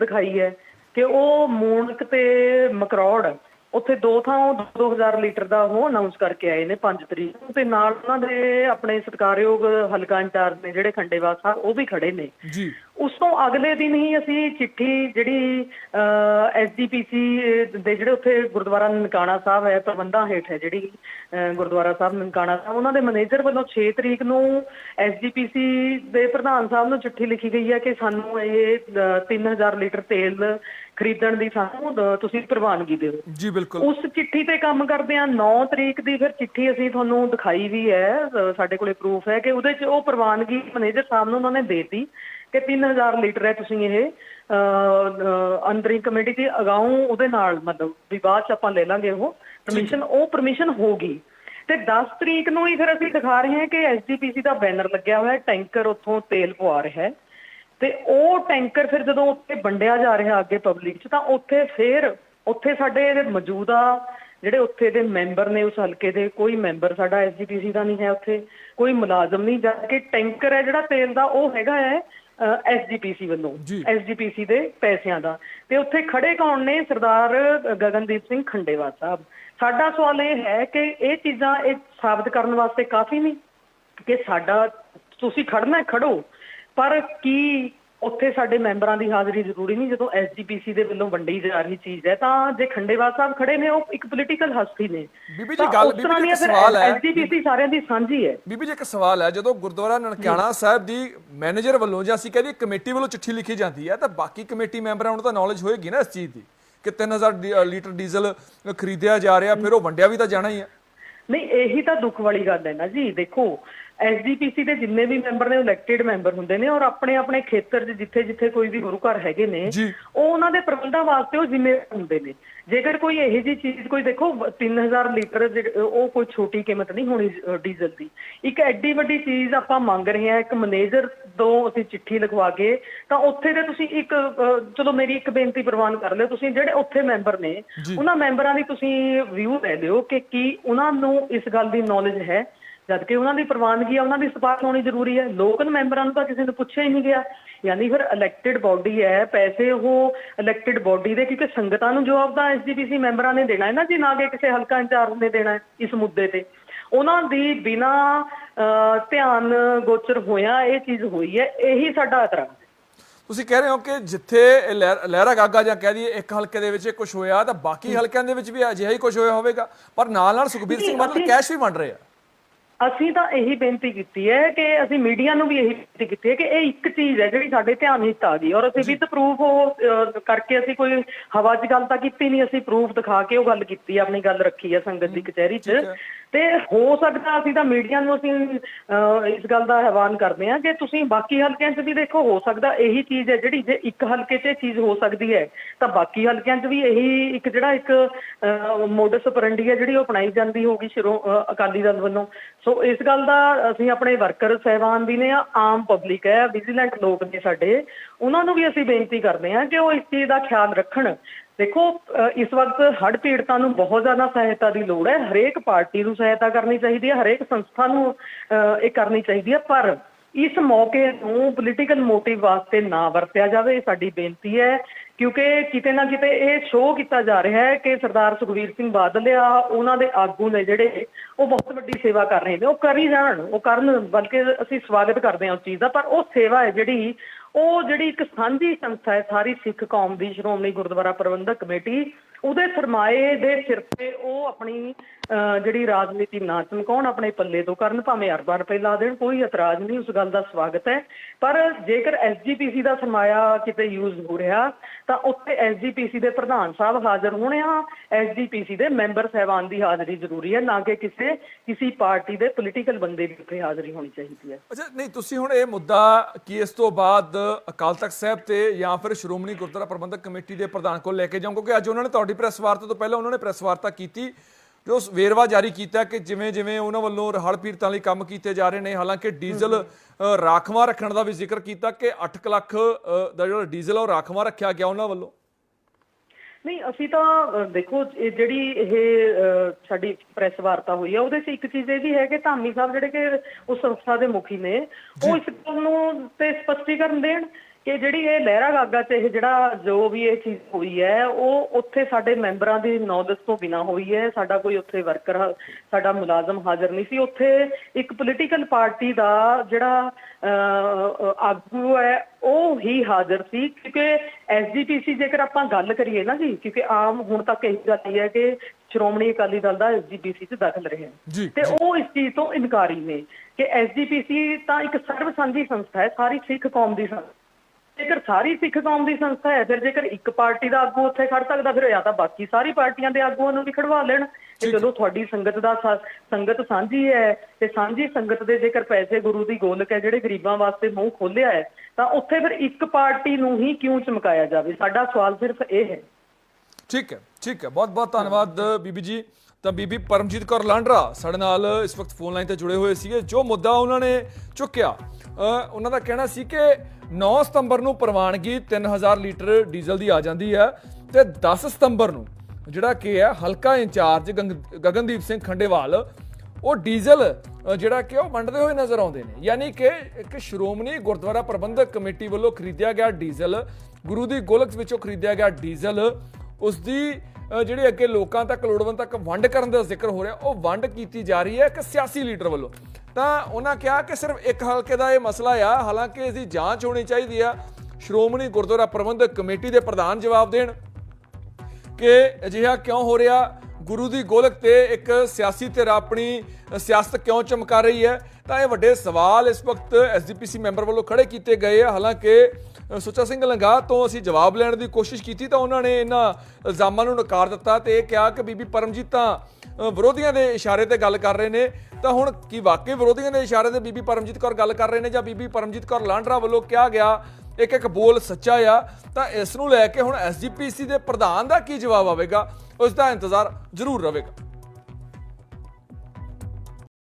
ਦਿਖਾਈ ਹੈ ਕਿ ਉਹ ਮੂਣਕ ਤੇ ਮਕਰੌੜ ਉੱਥੇ ਦੋ ਥਾਂ ਉਹ 2000 ਲੀਟਰ ਦਾ ਉਹ ਅਨਾਉਂਸ ਕਰਕੇ ਆਏ ਨੇ 5 ਤਰੀਕ ਨੂੰ ਤੇ ਨਾਲ ਉਹਨਾਂ ਦੇ ਆਪਣੇ ਸਤਿਕਾਰਯੋਗ ਹਲਕਾ ਇੰਚਾਰਜ ਨੇ ਜਿਹੜੇ ਖੰਡੇਵਾਲ ਸਾਹਿਬ, ਉਹ ਵੀ ਖੜੇ ਨੇ। ਜੀ। ਉਸ ਤੋਂ ਅਗਲੇ ਦਿਨ ਹੀ ਅਸੀਂ ਚਿੱਠੀ ਜਿਹੜੀ ਐਸਜੀਪੀਸੀ ਦੇ ਜਿਹੜੇ ਉੱਥੇ ਗੁਰਦੁਆਰਾ ਨਨਕਾਣਾ ਸਾਹਿਬ ਹੈ ਪ੍ਰਬੰਧਾਂ ਹੇਠ ਹੈ ਜਿਹੜੀ ਗੁਰਦੁਆਰਾ ਸਾਹਿਬ ਨਨਕਾਣਾ ਸਾਹਿਬ ਉਹਨਾਂ ਦੇ ਮੈਨੇਜਰ ਵੱਲੋਂ 6 ਤਰੀਕ ਨੂੰ ਐਸਜੀਪੀਸੀ ਦੇ ਪ੍ਰਧਾਨ ਸਾਹਿਬ ਨੂੰ ਚਿੱਠੀ ਲਿਖੀ ਗਈ ਹੈ ਕਿ ਸਾਨੂੰ ਇਹ ਅਹ, 3000 ਲੀਟਰ ਤੇਲ ਖਰੀਦਣ ਦੀ ਸਾਨੂੰ ਤੁਸੀਂ ਪ੍ਰਵਾਨਗੀ ਦਿਓ। ਜੀ ਬਿਲਕੁਲ। ਉਸ ਚਿੱਠੀ ਤੇ ਕੰਮ ਕਰਦੇ ਆ 9 ਤਰੀਕ ਦੀ ਫਿਰ ਚਿੱਠੀ ਅਸੀਂ ਤੁਹਾਨੂੰ ਦਿਖਾਈ ਵੀ ਹੈ ਸਾਡੇ ਕੋਲੇ ਪ੍ਰੂਫ ਹੈ ਕਿ ਉਹਦੇ 'ਚ ਉਹ ਪ੍ਰਵਾਨਗੀ ਮੈਨੇਜਰ ਸਾਹਿਬ ਨੂੰ ਉਹਨਾਂ ਨੇ ਦੇਤੀ। ਕਿ 3000 ਲੀਟਰ ਹੈ ਤੁਸੀਂ ਇਹ ਅ, ਅ, ਅੰਦਰੀ ਕਮੇਟੀ ਦੀ ਅਗਾਉਂ ਉਹਦੇ ਨਾਲ ਮਤਲਬ ਵੀ ਬਾਅਦ 'ਚ ਆਪਾਂ ਲੈ ਲਾਂਗੇ ਉਹ ਪਰਮਿਸ਼ਨ ਉਹ ਪਰਮਿਸ਼ਨ ਹੋਗੀ ਤੇ 10 ਤਰੀਕ ਨੂੰ ਹੀ ਫਿਰ ਅਸੀਂ ਦਿਖਾ ਰਹੇ ਹਾਂ ਕਿ ਐਸਜੀਪੀਸੀ ਦਾ ਬੈਨਰ ਲੱਗਿਆ ਹੋਇਆ ਟੈਂਕਰ ਉੱਥੋਂ ਤੇਲ ਪਵਾ ਰਿਹਾ ਹੈ। ਤੇ ਉਹ ਟੈਂਕਰ ਫਿਰ ਜਦੋਂ ਉੱਥੇ ਵੰਡਿਆ ਜਾ ਰਿਹਾ ਅੱਗੇ ਪਬਲਿਕ 'ਚ ਤਾਂ ਉੱਥੇ ਫੇਰ ਉੱਥੇ ਸਾਡੇ ਮੌਜੂਦਾ ਜਿਹੜੇ ਉੱਥੇ ਦੇ ਮੈਂਬਰ ਨੇ ਉਸ ਹਲਕੇ ਦੇ ਕੋਈ ਮੈਂਬਰ ਸਾਡਾ ਐਸਜੀਪੀਸੀ ਦਾ ਨਹੀਂ ਹੈ ਉੱਥੇ ਕੋਈ ਮੁਲਾਜ਼ਮ ਨਹੀਂ ਜਾ ਕੇ ਟੈਂਕਰ ਹੈ ਜਿਹੜਾ ਤੇਲ ਦਾ ਉਹ ਹੈਗਾ ਹੈ ਐਸਜੀਪੀਸੀ ਵੱਲੋਂ। ਐਸਜੀਪੀਸੀ ਦੇ ਪੈਸਿਆਂ ਦਾ। ਤੇ ਉੱਥੇ ਖੜੇ ਕੌਣ ਨੇ? ਸਰਦਾਰ ਗਗਨਦੀਪ ਸਿੰਘ ਖੰਡੇਵਾਲ ਸਾਹਿਬ। ਸਾਡਾ ਸਵਾਲ ਇਹ ਹੈ ਕਿ ਇਹ ਚੀਜ਼ਾਂ ਇਹ ਸਾਬਤ ਕਰਨ ਵਾਸਤੇ ਕਾਫੀ ਨਹੀਂ ਕਿ ਸਾਡਾ ਤੁਸੀਂ ਖੜਨਾ ਖੜੋ। ਪਰ ਕੀ ਉੱਥੇ ਸਾਡੇ ਮੈਂਬਰਾਂ ਦੀ ਹਾਜ਼ਰੀ ਜ਼ਰੂਰੀ ਨਹੀਂ ਜਦੋਂ ਐਸਜੀਪੀਸੀ ਦੇ ਵੱਲੋਂ ਵੰਡੀ ਜਾ ਰਹੀ ਚੀਜ਼ ਹੈ ਤਾਂ ਜੇ ਖੰਡੇਵਾਲ ਸਾਹਿਬ ਖੜੇ ਨੇ ਉਹ ਇੱਕ ਪੋਲੀਟੀਕਲ ਹਸਤੀ ਨੇ। ਬੀਬੀ ਜੀ, ਗੱਲ- ਬੀਬੀ ਜੀ, ਇੱਕ ਸਵਾਲ ਹੈ। ਐਸਜੀਪੀਸੀ ਸਾਰਿਆਂ ਦੀ ਸਾਂਝੀ ਹੈ। ਬੀਬੀ ਜੀ ਇੱਕ ਸਵਾਲ ਹੈ ਜਦੋਂ ਗੁਰਦੁਆਰਾ ਨਨਕਾਣਾ ਸਾਹਿਬ ਦੀ ਮੈਨੇਜਰ ਵੱਲੋਂ ਜਾਂ ਅਸੀਂ ਕਹਦੇ ਕਮੇਟੀ ਵੱਲੋਂ ਚਿੱਠੀ ਲਿਖੀ ਜਾਂਦੀ ਹੈ ਤਾਂ ਬਾਕੀ ਕਮੇਟੀ ਮੈਂਬਰਾਂ ਨੂੰ ਤਾਂ ਨੌਲੇਜ ਹੋਏਗੀ ਨਾ ਇਸ ਚੀਜ਼ ਦੀ। ਕਿ 3000 ਡੀ- ਅ, ਲੀਟਰ ਡੀਜ਼ਲ ਖਰੀਦਿਆ ਜਾ ਰਿਹਾ ਫਿਰ ਉਹ ਵੰਡਿਆ ਵੀ ਤਾਂ ਜਾਣਾ ਹੀ ਹੈ। ਨਹੀਂ ਇਹੀ ਤਾਂ ਦੁੱਖ ਵਾਲੀ ਗੱਲ ਹੈ ਨਾ ਜੀ ਦੇਖੋ ਐਸਜੀਪੀਸੀ ਦੇ ਜਿੰਨੇ ਵੀ ਮੈਂਬਰ ਨੇ ਇਲੈਕਟਿਡ ਮੈਂਬਰ ਹੁੰਦੇ ਨੇ ਔਰ ਆਪਣੇ ਆਪਣੇ ਖੇਤਰ 'ਚ ਜਿੱਥੇ ਜਿੱਥੇ ਕੋਈ ਵੀ ਗੁਰੂ ਘਰ ਹੈਗੇ ਨੇ। ਉਹ ਉਹਨਾਂ ਦੇ ਪ੍ਰਬੰਧਾਂ ਵਾਸਤੇ ਉਹ ਜ਼ਿੰਮੇਵਾਰ ਹੁੰਦੇ ਨੇ। ਜੇਕਰ ਕੋਈ ਇਹੋ ਜੀ ਚੀਜ਼ ਕੋਈ ਦੇਖੋ 3000 ਲੀਟਰ ਉਹ ਕੋਈ ਛੋਟੀ ਕੀਮਤ ਨਹੀਂ ਹੋਣੀ ਡੀਜ਼ਲ ਦੀ। ਇੱਕ ਐਡੀ ਵੱਡੀ ਚੀਜ਼ ਆਪਾਂ ਮੰਗ ਰਹੇ ਹਾਂ ਇੱਕ ਮੈਨੇਜਰ ਤੋਂ ਅਸੀਂ ਚਿੱਠੀ ਲਿਖਵਾ ਕੇ ਤਾਂ ਉੱਥੇ ਦੇ ਤੁਸੀਂ ਇੱਕ ਚਲੋ ਮੇਰੀ ਇੱਕ ਬੇਨਤੀ ਪ੍ਰਵਾਨ ਕਰ ਲਿਓ ਤੁਸੀਂ ਜਿਹੜੇ ਉੱਥੇ ਮੈਂਬਰ ਨੇ ਉਹਨਾਂ ਮੈਂਬਰਾਂ ਦੀ ਤੁਸੀਂ ਵਿਊ ਲੈ ਲਿਓ ਕਿ ਕੀ ਉਹਨਾਂ ਨੂੰ ਇਸ ਗੱਲ ਦੀ ਨੌਲੇਜ ਹੈ ਜਦ ਕਿ ਉਹਨਾਂ ਦੀ ਪ੍ਰਵਾਨਗੀ ਆ ਉਹਨਾਂ ਦੀ ਸਪਾਰਕ ਹੋਣੀ ਜ਼ਰੂਰੀ ਹੈ। ਲੋਕਲ ਮੈਂਬਰਾਂ ਨੂੰ ਤਾਂ ਕਿਸੇ ਨੂੰ ਪੁੱਛਿਆ ਹੀ ਨਹੀਂ ਗਿਆ। ਯਾਨੀ ਫਿਰ ਇਲੈਕਟਿਡ ਬਾਡੀ ਹੈ ਪੈਸੇ ਉਹ ਇਲੈਕਟਿਡ ਬਾਡੀ ਦੇ ਕਿਉਂਕਿ ਸੰਗਤਾਂ ਨੂੰ ਜਵਾਬ ਤਾਂ ਐਸਜੀਪੀਸੀ ਮੈਂਬਰਾਂ ਨੇ ਦੇਣਾ ਹੈ ਨਾ ਜੀ ਨਾ ਕਿ ਕਿਸੇ ਹਲਕਾ ਇੰਚਾਰਜ ਨੇ ਦੇਣਾ ਹੈ ਇਸ ਮੁੱਦੇ ਤੇ। ਉਹਨਾਂ ਦੀ ਬਿਨਾ ਧਿਆਨ ਗੋਚਰ ਹੋਇਆ ਇਹ ਚੀਜ਼ ਹੋਈ ਹੈ। ਇਹੀ ਸਾਡਾ ਇਤਰਾਜ਼ ਹੈ। ਤੁਸੀਂ ਕਹਿ ਰਹੇ ਹੋ ਕਿ ਜਿੱਥੇ ਲਹਿਰਾ ਗਾਗਾ ਜਾਂ ਕਹਿ ਦਈਏ ਇੱਕ ਹਲਕੇ ਦੇ ਵਿੱਚ ਕੁਝ ਹੋਇਆ ਤਾਂ ਬਾਕੀ ਹਲਕਿਆਂ ਦੇ ਵਿੱਚ ਵੀ ਅਜਿਹਾ ਹੀ ਕੁਝ ਹੋਇਆ ਹੋਵੇਗਾ। ਪਰ ਨਾਲ ਨਾਲ ਸੁਖਬੀਰ ਸਿੰਘ ਬਾਦਲ ਕੈਸ਼ ਵੀ ਵੰਡ ਰਹੇ ਆ। ਅਸੀਂ ਤਾਂ ਇਹੀ ਬੇਨਤੀ ਕੀਤੀ ਹੈ ਕਿ ਅਸੀਂ ਮੀਡੀਆ ਨੂੰ ਵੀ ਇਹੀ ਬੇਨਤੀ ਕੀਤੀ ਹੈ ਕਿ ਇਹ ਇੱਕ ਚੀਜ਼ ਹੈ ਜਿਹੜੀ ਸਾਡੇ ਧਿਆਨ ਵਿੱਚ ਆ ਗਈ। ਔਰ ਅਸੀਂ ਵਿਦ ਪ੍ਰੂਫ ਉਹ ਕਰਕੇ ਅਸੀਂ ਕੋਈ ਹਵਾ 'ਚ ਗੱਲ ਤਾਂ ਕੀਤੀ ਨਹੀਂ ਅਸੀਂ ਪ੍ਰੂਫ ਦਿਖਾ ਕੇ ਉਹ ਗੱਲ ਕੀਤੀ ਆਪਣੀ ਗੱਲ ਰੱਖੀ ਹੈ ਸੰਗਤ ਦੀ ਕਚਹਿਰੀ 'ਚ। ਤੇ ਹੋ ਸਕਦਾ ਅਸੀਂ ਤਾਂ ਮੀਡੀਆ ਨੂੰ ਅਸੀਂ ਇਸ ਗੱਲ ਦਾ ਆਹਵਾਨ ਕਰਦੇ ਹਾਂ ਕਿ ਤੁਸੀਂ ਬਾਕੀ ਹਲਕਿਆਂ 'ਚ ਵੀ ਦੇਖੋ ਹੋ ਸਕਦਾ ਇਹੀ ਚੀਜ਼ ਹੈ ਜਿਹੜੀ ਜੇ ਇੱਕ ਹਲਕੇ 'ਚ ਇਹ ਚੀਜ਼ ਹੋ ਸਕਦੀ ਹੈ ਤਾਂ ਬਾਕੀ ਹਲਕਿਆਂ 'ਚ ਵੀ ਇਹੀ ਇੱਕ ਜਿਹੜਾ ਇੱਕ ਮੋਡਸ ਆਪਰੈਂਡੀ ਹੈ ਜਿਹੜੀ ਉਹ ਅਪਣਾਈ ਜਾਂਦੀ ਹੋਗੀ ਸ਼ੁਰੂ ਅਹ, ਅਕਾਲੀ ਦਲ ਵੱਲੋਂ। ਸੋ ਇਸ ਗੱਲ ਦਾ ਅਸੀਂ ਆਪਣੇ ਵਰਕਰ ਸਹਿਬਾਨ ਵੀ ਨੇ ਆਮ ਪਬਲਿਕ ਹੈ ਵਿਜੀਲੈਂਟ ਲੋਕ ਨੇ ਸਾਡੇ। ਉਹਨਾਂ ਨੂੰ ਵੀ ਅਸੀਂ ਬੇਨਤੀ ਕਰਦੇ ਹਾਂ ਕਿ ਉਹ ਇਸ ਚੀਜ਼ ਦਾ ਖਿਆਲ ਰੱਖਣ। ਦੇਖੋ ਇਸ ਵਕਤ ਹੜ੍ਹ ਪੀੜਤਾਂ ਨੂੰ ਬਹੁਤ ਜ਼ਿਆਦਾ ਸਹਾਇਤਾ ਦੀ ਲੋੜ ਹੈ। ਹਰੇਕ ਪਾਰਟੀ ਨੂੰ ਸਹਾਇਤਾ ਕਰਨੀ ਚਾਹੀਦੀ ਹੈ ਹਰੇਕ ਸੰਸਥਾ ਨੂੰ ਅ, ਇਹ ਕਰਨੀ ਚਾਹੀਦੀ ਹੈ। ਪਰ ਇਸ ਮੌਕੇ ਨੂੰ ਪੋਲੀਟੀਕਲ ਮੋਟਿਵ ਵਾਸਤੇ ਨਾ ਵਰਤਿਆ ਜਾਵੇ ਇਹ ਸਾਡੀ ਬੇਨਤੀ ਹੈ। ਕਿਉਂਕਿ ਕਿਤੇ ਨਾ ਕਿਤੇ ਇਹ ਸ਼ੋਅ ਕੀਤਾ ਜਾ ਰਿਹਾ ਹੈ ਕਿ ਸਰਦਾਰ ਸੁਖਵੀਰ ਸਿੰਘ ਬਾਦਲ ਆ ਉਹਨਾਂ ਦੇ ਆਗੂ ਨੇ ਜਿਹੜੇ ਉਹ ਬਹੁਤ ਵੱਡੀ ਸੇਵਾ ਕਰ ਰਹੇ ਨੇ। ਉਹ ਕਰ ਹੀ ਜਾਣ ਉਹ ਕਰਨ ਬਲਕਿ ਅਸੀਂ ਸਵਾਗਤ ਕਰਦੇ ਹਾਂ ਉਸ ਚੀਜ਼ ਦਾ ਪਰ ਉਹ ਸੇਵਾ ਹੈ ਜਿਹੜੀ ਉਹ ਜਿਹੜੀ ਇੱਕ ਸਾਂਝੀ ਸੰਸਥਾ ਹੈ, ਸਾਰੀ ਸਿੱਖ ਕੌਮ ਦੀ, ਸ਼੍ਰੋਮਣੀ ਗੁਰਦੁਆਰਾ ਪ੍ਰਬੰਧਕ ਕਮੇਟੀ, ਉਹਦੇ ਸਰਮਾਏ ਦੇ ਸਿਰ ਤੇ ਉਹ ਆਪਣੀ ਜਿਹੜੀ ਰਾਜਨੀਤੀ ਨਾ ਚਮਕਾਉਣ ਆਪਣੇ ਪੱਲੇ ਤੋਂ ਕਰਨ, ਭਾਵੇਂ ਅਰਬਾਂ ਰੁਪਏ ਲਾ ਦੇਣ, ਕੋਈ ਇਤਰਾਜ਼ ਨਹੀਂ, ਉਸ ਗੱਲ ਦਾ ਸਵਾਗਤ ਹੈ। ਪਰ ਜੇਕਰ ਐਸਜੀਪੀਸੀ ਦਾ ਸਰਮਾਇਆ ਕਿਤੇ ਯੂਜ਼ ਹੋ ਰਿਹਾ, ਤਾਂ ਉੱਥੇ ਐਸਜੀਪੀਸੀ ਦੇ ਪ੍ਰਧਾਨ ਸਾਹਿਬ ਹਾਜ਼ਰ ਹੋਣੇ ਆ। ਐਸਜੀਪੀਸੀ ਦੇ ਮੈਂਬਰ ਸਹਿਬਾਨ ਦੀ ਹਾਜ਼ਰੀ ਜ਼ਰੂਰੀ ਹੈ, ਨਾ ਕਿ ਕਿਸੇ ਕਿਸੇ ਪਾਰਟੀ ਦੇ ਪੋਲੀਟੀਕਲ ਬੰਦੇ ਦੀ ਉੱਥੇ ਹਾਜ਼ਰੀ ਹੋਣੀ ਚਾਹੀਦੀ ਹੈ। ਅੱਛਾ, ਨਹੀਂ, ਤੁਸੀਂ ਹੁਣ ਇਹ ਮੁੱਦਾ ਕੀ, ਇਸ ਤੋਂ ਬਾਅਦ ਅਕਾਲ ਤਖਤ ਸਾਹਿਬ ਤੇ ਜਾਂ ਫਿਰ ਸ਼੍ਰੋਮਣੀ ਗੁਰਦੁਆਰਾ ਪ੍ਰਬੰਧਕ ਕਮੇਟੀ ਦੇ ਪ੍ਰਧਾਨ ਕੋਲ ਲੈ ਕੇ ਜਾਓ ਕਿਉਂਕਿ ਅੱਜ ਉਹਨਾਂ ਨੇ ਤੁਹਾਡੀ ਪ੍ਰੈਸ ਵਾਰਤਾ ਤੋਂ ਪਹਿਲਾਂ ਉਹਨਾਂ ਨੇ ਪ੍ਰੈਸ ਵਾਰਤਾ ਕੀਤੀ ਜੋ ਵੇਰਵਾ ਜਾਰੀ ਕੀਤਾ ਕਿ ਜਿਵੇਂ ਜਿਵੇਂ ਉਹਨਾਂ ਵੱਲੋਂ ਹੜ੍ਹ ਪੀੜਤਾਂ ਲਈ ਕੰਮ ਕੀਤੇ ਜਾ ਰਹੇ ਨੇ ਹਾਲਾਂਕਿ ਡੀਜ਼ਲ ਰਾਖਵਾਂ ਰੱਖਣ ਦਾ ਵੀ ਜ਼ਿਕਰ ਕੀਤਾ ਕਿ 8 ਲੱਖ ਦਾ ਜਿਹੜਾ ਡੀਜ਼ਲ ਉਹ ਰਾਖਵਾਂ ਰੱਖਿਆ ਗਿਆ ਉਹਨਾਂ ਵੱਲੋਂ। ਨਹੀਂ ਅਸੀਂ ਤਾਂ ਦੇਖੋ ਇਹ ਜਿਹੜੀ ਇਹ ਸਾਡੀ ਪ੍ਰੈਸ ਵਾਰਤਾ ਹੋਈ ਹੈ ਉਹਦੇ 'ਚ ਇੱਕ ਚੀਜ਼ ਇਹ ਵੀ ਹੈ ਕਿ ਧਾਮੀ ਸਾਹਿਬ ਜਿਹੜੇ ਕਿ ਉਸ ਸੰਸਥਾ ਦੇ ਮੁਖੀ ਨੇ ਉਹ ਇਸ ਗੱਲ ਨੂੰ ਤੇ ਸਪਸ਼ਟੀਕਰਨ ਦੇਣ ਕਿ ਜਿਹੜੀ ਇਹ ਲਹਿਰਾ ਗਾਗਾ 'ਚ ਇਹ ਜਿਹੜਾ ਜੋ ਵੀ ਇਹ ਚੀਜ਼ ਹੋਈ ਹੈ ਉਹ ਉੱਥੇ ਸਾਡੇ ਮੈਂਬਰਾਂ ਦੀ ਨੌਲੇਜ ਤੋਂ ਬਿਨਾ ਹੋਈ ਹੈ। ਸਾਡਾ ਕੋਈ ਉੱਥੇ ਵਰਕਰ ਸਾਡਾ ਮੁਲਾਜ਼ਮ ਹਾਜ਼ਰ ਨਹੀਂ ਸੀ। ਉੱਥੇ ਇੱਕ ਪੋਲੀਟੀਕਲ ਪਾਰਟੀ ਦਾ ਜਿਹੜਾ ਆਗੂ ਹੈ ਉਹ ਹੀ ਹਾਜ਼ਰ ਸੀ। ਕਿਉਂਕਿ ਐਸਜੀਪੀਸੀ ਜੇਕਰ ਆਪਾਂ ਗੱਲ ਕਰੀਏ ਨਾ ਜੀ ਕਿਉਂਕਿ ਆਮ ਹੁਣ ਤੱਕ ਇਹੀ ਗੱਲ ਹੀ ਹੈ ਕਿ ਸ਼੍ਰੋਮਣੀ ਅਕਾਲੀ ਦਲ ਦਾ ਐਸਜੀਪੀਸੀ 'ਚ ਦਾਖਲ ਰਿਹਾ ਤੇ ਉਹ ਇਸ ਚੀਜ਼ ਤੋਂ ਇਨਕਾਰੀ ਨੇ ਕਿ ਐਸਜੀਪੀਸੀ ਤਾਂ ਇੱਕ ਸਰਵ ਸਾਂਝੀ ਸੰਸਥਾ ਹੈ ਸਾਰੀ ਸਿੱਖ ਕੌਮ ਦੀ ਸੰਸਥਾ ਜੇਕਰ ਸਾਰੀ ਸਿੱਖ ਕੌਮ ਦੀ ਸੰਸਥਾ ਹੈ ਫਿਰ ਜੇਕਰ ਇੱਕ ਪਾਰਟੀ ਦਾ ਆਗੂ ਉੱਥੇ ਖੜ ਸਕਦਾ ਫਿਰ ਜਾਂ ਤਾਂ ਬਾਕੀ ਸਾਰੀ ਪਾਰਟੀਆਂ ਦੇ ਆਗੂਆਂ ਨੂੰ ਵੀ ਖੜਵਾ ਲੈਣ। ਕਿ ਜਦੋਂ ਤੁਹਾਡੀ ਸੰਗਤ ਦਾ ਸੰਗਤ ਸਾਂਝੀ ਹੈ ਤੇ ਸਾਂਝੀ ਸੰਗਤ ਦੇ ਜੇਕਰ ਪੈਸੇ ਗੁਰੂ ਦੀ ਗੋਲਕ ਹੈ ਜਿਹੜੇ ਗਰੀਬਾਂ ਵਾਸਤੇ ਮੂੰਹ ਖੋਲਿਆ ਹੈ ਤਾਂ ਉੱਥੇ ਫਿਰ ਇੱਕ ਪਾਰਟੀ ਨੂੰ ਹੀ ਕਿਉਂ ਚਮਕਾਇਆ ਜਾਵੇ? ਸਾਡਾ ਸਵਾਲ ਸਿਰਫ ਇਹ ਹੈ। ਠੀਕ ਹੈ ਠੀਕ ਹੈ। ਬਹੁਤ ਬਹੁਤ ਧੰਨਵਾਦ ਬੀਬੀ ਜੀ। ਤਾਂ ਬੀਬੀ ਪਰਮਜੀਤ ਕੌਰ ਲਾਂਡਰਾ ਸਾਡੇ ਨਾਲ ਇਸ ਵਕਤ ਫੋਨ ਲਾਈਨ ਤੇ ਜੁੜੇ ਹੋਏ ਸੀਗੇ, ਜੋ ਮੁੱਦਾ ਉਹਨਾਂ ਨੇ ਚੁੱਕਿਆ ਉਹਨਾਂ ਦਾ ਕਹਿਣਾ ਸੀ ਕਿ 9 ਸਤੰਬਰ ਨੂੰ ਪ੍ਰਵਾਨਗੀ 3000 ਲੀਟਰ ਡੀਜ਼ਲ ਦੀ ਆ ਜਾਂਦੀ ਹੈ ਤੇ 10 ਸਤੰਬਰ ਨੂੰ ਜਿਹੜਾ ਕਿ ਹੈ ਹਲਕਾ ਇੰਚਾਰਜ ਗੰਗ- ਗਗਨਦੀਪ ਸਿੰਘ ਖੰਡੇਵਾਲ, ਉਹ ਡੀਜ਼ਲ ਜਿਹੜਾ ਕਿ ਉਹ ਵੰਡਦੇ ਹੋਏ ਨਜ਼ਰ ਆਉਂਦੇ ਨੇ। ਯਾਨੀ ਕਿ ਇੱਕ ਸ਼੍ਰੋਮਣੀ ਗੁਰਦੁਆਰਾ ਪ੍ਰਬੰਧਕ ਕਮੇਟੀ ਵੱਲੋਂ ਖਰੀਦਿਆ ਗਿਆ ਡੀਜ਼ਲ, ਗੁਰੂ ਦੀ ਗੋਲਕ ਵਿੱਚੋਂ ਖਰੀਦਿਆ ਗਿਆ ਡੀਜ਼ਲ ਉਸ ਦੀ ਜਿਹੜੀ ਅੱਗੇ ਲੋਕਾਂ ਤੱਕ, ਲੋੜਵੰਦ ਤੱਕ ਵੰਡ ਕਰਨ ਦਾ ਜ਼ਿਕਰ ਹੋ ਰਿਹਾ, ਉਹ ਵੰਡ ਕੀਤੀ ਜਾ ਰਹੀ ਹੈ ਇੱਕ ਸਿਆਸੀ ਲੀਡਰ ਵੱਲੋਂ। ਤਾਂ ਉਹਨਾਂ ਕਿਹਾ ਕਿ ਸਿਰਫ ਇੱਕ ਹਲਕੇ ਦਾ ਇਹ ਮਸਲਾ ਆ, ਹਾਲਾਂਕਿ ਇਸ ਦੀ ਜਾਂਚ ਹੋਣੀ ਚਾਹੀਦੀ ਆ। ਸ਼੍ਰੋਮਣੀ ਗੁਰਦੁਆਰਾ ਪ੍ਰਬੰਧਕ ਕਮੇਟੀ ਦੇ ਪ੍ਰਧਾਨ ਜਵਾਬ ਦੇਣ ਕਿ ਅਜਿਹਾ ਕਿਉਂ ਹੋ ਰਿਹਾ ਗੁਰੂ ਦੀ ਗੋਲਕ ਤੇ ਇੱਕ ਸਿਆਸੀ ਧਿਰ ਆਪਣੀ ਸਿਆਸਤ ਕਿਉਂ ਚਮਕਾ ਰਹੀ ਹੈ? ਤਾਂ ਇਹ ਵੱਡੇ ਸਵਾਲ ਇਸ ਵਕਤ ਐਸਜੀਪੀਸੀ ਮੈਂਬਰ ਵੱਲੋਂ ਖੜੇ ਕੀਤੇ ਗਏ ਆ। ਹਾਲਾਂਕਿ ਸੁੱਚਾ ਸਿੰਘ ਲੰਗਾ ਤੋਂ ਅਸੀਂ ਜਵਾਬ ਲੈਣ ਦੀ ਕੋਸ਼ਿਸ਼ ਕੀਤੀ ਤਾਂ ਉਹਨਾਂ ਨੇ ਇਹਨਾਂ ਇਲਜ਼ਾਮਾਂ ਨੂੰ ਨਕਾਰ ਦਿੱਤਾ ਤੇ ਇਹ ਕਿਹਾ ਕਿ ਬੀਬੀ ਪਰਮਜੀਤ ਤਾਂ ਵਿਰੋਧੀਆਂ ਦੇ ਇਸ਼ਾਰੇ ਤੇ ਗੱਲ ਕਰ ਰਹੇ ਨੇ। ਤਾਂ ਹੁਣ ਕੀ ਵਾਕਈ ਵਿਰੋਧੀਆਂ ਦੇ ਇਸ਼ਾਰੇ ਤੇ ਬੀਬੀ ਪਰਮਜੀਤ ਕੌਰ ਗੱਲ ਕਰ ਰਹੇ ਨੇ ਜਾਂ ਬੀਬੀ ਪਰਮਜੀਤ ਕੌਰ ਲਾਂਡਰਾ ਵੱਲੋਂ ਕਿਹਾ ਗਿਆ ਇੱਕ ਇੱਕ ਬੋਲ ਸੱਚਾ ਆ, ਤਾਂ ਇਸ ਨੂੰ ਲੈ ਕੇ ਹੁਣ ਐਸਜੀਪੀਸੀ ਦੇ ਪ੍ਰਧਾਨ ਦਾ ਕੀ ਜਵਾਬ ਆਵੇਗਾ, ਉਸ ਦਾ ਇੰਤਜ਼ਾਰ ਜ਼ਰੂਰ ਰਹੇਗਾ।